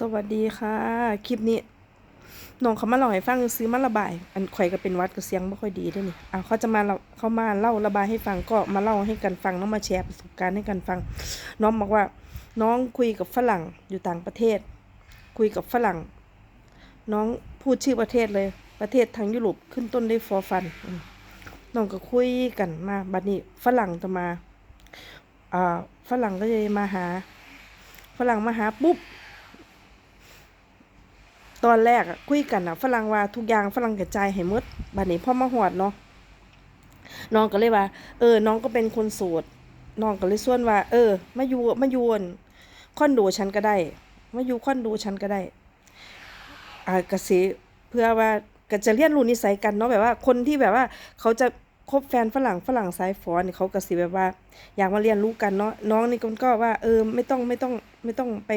สวัสดีค่ะ คลิปนี้น้องเขามาเล่าให้ฟังซื้อมาระบาย อันข่อยก็เป็นวัดก็เสียงไม่ค่อยดีด้วยนี่อะเขาจะมาเล่าเขามาเล่าระบายให้ฟังก็มาเล่าให้กันฟังน้องมาแชร์ประสบการณ์ให้กันฟัง น้องบอกว่า น้องคุยกับฝรั่งอยู่ต่างประเทศ คุยกับฝรั่ง น้องพูดชื่อประเทศเลย ประเทศทางยุโรปขึ้นต้นด้วยฟอฟันน้องก็คุยกันมาบัดนี้ฝรั่งจะมาอ่าฝรั่งก็เลยมาหา ฝรั่งมาหาปุ๊บ ตอนแรกอะคุยกันอะฝรั่งว่าทุกอย่างฝรั่งกระจายให้มดบัดนี้พ่อมาหอดเนาะน้องก็เลยว่า เออ น้องก็เป็นคนโสดน้องก็เลยส่วนว่า เออมาอยู่มาอยู่นคอนโดฉันก็ได้มาอยู่คอนโดฉันก็ได้อ่ากสิเพื่อว่าก็จะเรียนรู้นิสัยกันเนาะแบบว่าคนที่แบบว่า เขาจะคบแฟนฝรั่งฝรั่งสายฝอนเขาก็สิแบบว่า อยากมาเรียนรู้กันเนาะน้องนี่ก็ว่า เออ ไม่ต้องไม่ต้องไม่ต้องไป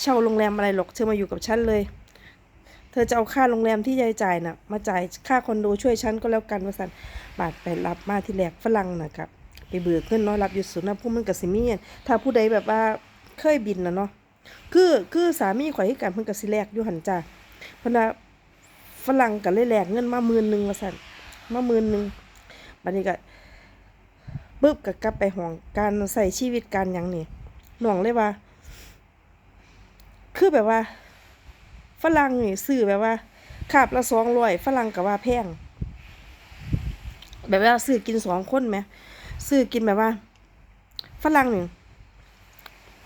เช่าโรงแรมอะไรหรอกเธอมาอยู่กับฉันเลย เธอจะเอาค่าโรงแรมที่ยายจ่ายน่ะ มาจ่ายค่าคอนโดช่วยฉันก็แล้วกันว่าสันบาทไปรับมาที่แรกฝรั่งนะครับไปเบิกเงินเนาะรับอยู่ศูนย์นะผู้มันกับสิมีนถ้าผู้ใดแบบว่าเคยบินนะเนาะคือคือสามีข่อยให้กันเพิ่นกับสิแลกอยู่หันจ้าเพราะว่าฝรั่งก็เลยแลกเงินมาหมื่นหนึ่งว่าซั่นมาหมื่นหนึ่งบัดนี้ก็ปึ๊บก็กลับไปห้องการใส่ชีวิตการยังนี่น้องเลยว่า คือแบบว่า ฝรั่งนี่ซื้อแบบว่าคาบละสองร้อยฝรั่งก็ว่าแพงแบบว่าซื้อกินสองคนไหมซื้อกินแบบว่าฝรั่งนี่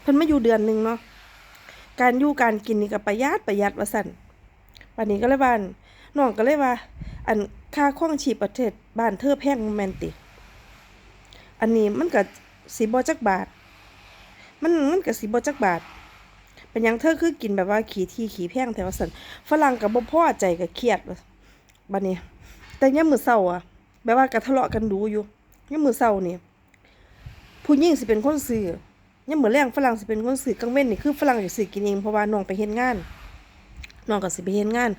เพิ่นมาอยู่เดือนหนึ่งเนาะการอยู่การกินนี่ก็ประหยัดประหยัดว่าสั่นวันนี้ก็เลยบ้านน้องก็เลยว่า อันค่าครองชีพประเทศบ้านเธอแพงแมนติอันนี้มันก็สิบ่จักบาท มันมันก็สิบ่จักบาท เป็นยังเธอคือกินแบบว่าขี่ที่ขี่แพงแต่ว่าสันฝรั่งกับบ่พอใจก็เครียดบัดนี้ แต่ยามมื้อเช้าอะแบบว่าก็ทะเลาะกันดูอยู่ยามมื้อเช้านี่ผู้หญิงสิเป็นคนซื้อยามมื้อแลงฝรั่งสิเป็นคนซื้อกลางเว้นนี่คือฝรั่งสิซื้อกินเองเพราะว่าน้องไปเฮ็ดงานน้องก็สิไปเฮ็ดงาน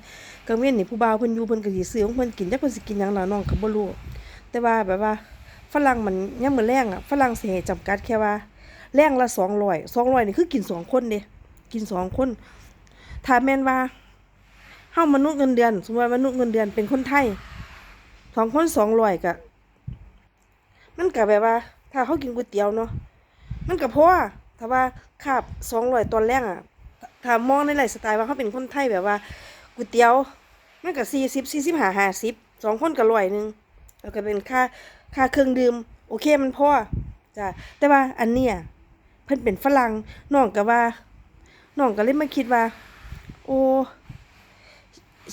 กลางเว้นนี่ผู้บ่าวเพิ่นอยู่เพิ่นก็สิซื้อของเพิ่นกินจักเพิ่นสิกินหยังล่ะน้องก็บ่รู้แต่ว่าแบบว่าฝรั่งมันยามมื้อแลงอะฝรั่งสิให้จำกัดแค่ว่าแลงละ200 200นี่คือกินสองคนเด้ กินสองคนถ้าแม่นว่าเฮามนุษย์เงินเดือน สมมติว่ามนุษย์เงินเดือนเป็นคนไทยสองคนสองร้อยกะมันกะแบบว่า ถ้าเขากินก๋วยเตี๋ยวเนาะมันกะเพอถ้าว่าคาบสองร้อยตอนแรกอะถ้ามองในไลฟ์สไตล์ว่าเขาเป็นคนไทยแบบว่าก๋วยเตี๋ยวมันกะสี่สิบสี่สิบห้าห้าสิบสองคนกะร้อยหนึ่งแล้วก็เป็นค่าค่าเครื่องดื่ม โอเคมันพอจ้ะแต่ว่าอันเนี้ยเพิ่นเป็นฝรั่งน้องก็ว่า น้องก็เลยมาคิดว่า โอ้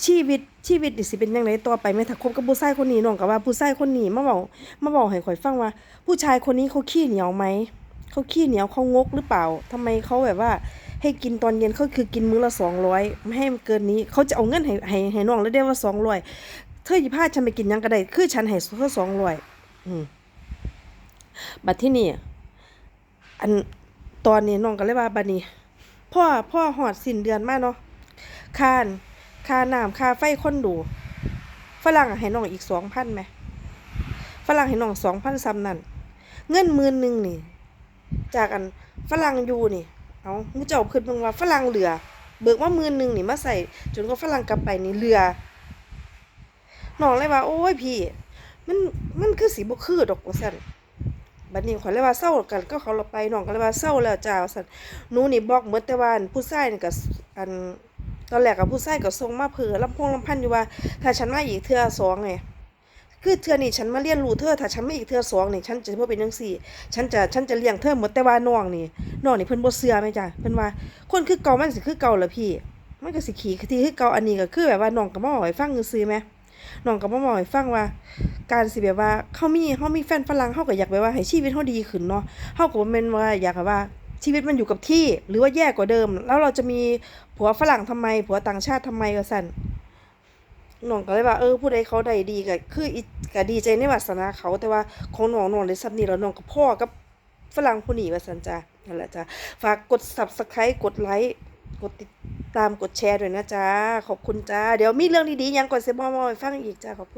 ชีวิตชีวิตนี่สิเป็นยังไงต่อไปแม่ถ้าคบกับผู้ชายคนนี้น้องก็ว่าผู้ชายคนนี้มาเว้ามาเว้าให้ข่อยฟังว่า ผู้ชายคนนี้เขาขี้เหนียวไหมเขาขี้เหนียวเขางกหรือเปล่าทำไมเขาแบบว่า ให้กินตอนเย็นเขาคือกินมื้อละสองร้อยไม่ให้มันเกินนี้เขาจะเอาเงินให้ให้ให้น้องแล้วได้ว่าสองร้อยเธอสิพาฉันไปกินยังก็ได้คือฉันให้เธอสองร้อยบัดที่นี่อันตอนนี้น้องก็เลยว่าบัดนี้ พ่อพ่อหอดสิ้นเดือนมาเนาะคานค่าน้ำค่าไฟคอนโดฝรั่งให้น้องอีกสองพันไหมฝรั่งให้น้องสองพันซ้ำนั่นเงินมื่นหนึ่งนี่ จากอันฝรั่งอยู่นี่ เอามูเจ้าขึ้นเบิ่งว่าฝรั่งเหลือ เบิกว่ามื่นหนึ่งนี่มาใส่ จนก็ฝรั่งกลับไปนี่เหลือน้องเลยว่า โอ้ยพี่ มันมันคือสีบ่คือดอกว่าซั่น บัดนี้ขอยเลยว่าเศร้ากันก็เขาเราไปน้องก็เลยว่าเศร้าแล้วจ้าวสันหนูนี่บอกหมดแต่วันผู้ชายนี่ก็อันตอนแรกกับผู้ชายก็ส่งมาเผื่อลำพงลำพันอยู่ว่า ถ้าฉันมาอีกเทื่อสองไงคือเทือนี่ฉันมาเรียนรู้เธอถ้าฉันไมาอีกเทือสองนี่ฉันจะบ่เป็นจังซี่ ฉันจะฉันจะเลี้ยงเธอหมดแต่ว่าน้องนี่น้องนี่เพิ่นบ่เชื่อแม่จ้ะเพิ่นว่า คนคือเก่ามันสิคือเก่าล่ะพี่ มันก็สิขี่ที่คือเก่าอันนี้ก็คือแบบว่าน้องก็มาบอกให้ฟังซื่อๆแหมน้องก็มาบอกให้ฟังว่า การสิแบบว่าเขามีเขามีแฟนฝรั่งเขาก็อยากแบบว่าให้ชีวิตเขาดีขึ้นเนาะเขาก็บ่แม่นว่าอยากแบบว่าชีวิตมันอยู่กับที่ หรือว่าแย่กว่าเดิม แล้วเราจะมีผัวฝรั่งทำไม ผัวต่างชาติทำไมว่าซั่นน้องก็เลยว่าเออผู้ใดเขาได้ดีก็คืออิก็ดีใจในวาสนาเขาแต่ว่าของหน้องหน้องได้ซ้ำนี้แล้วน้องก็พ่อกับฝรั่งผู้นี้ว่าซั่นจ้ะนั่นแหละจ้ะฝากกด Subscribe กดไลค์กดติดตามกดแชร์ด้วยนะจ๊ะขอบคุณจ้าเดี๋ยวมีเรื่องดีๆยังก่อนสิมาเว้าให้ฟังอีกจ้าขอบคุณ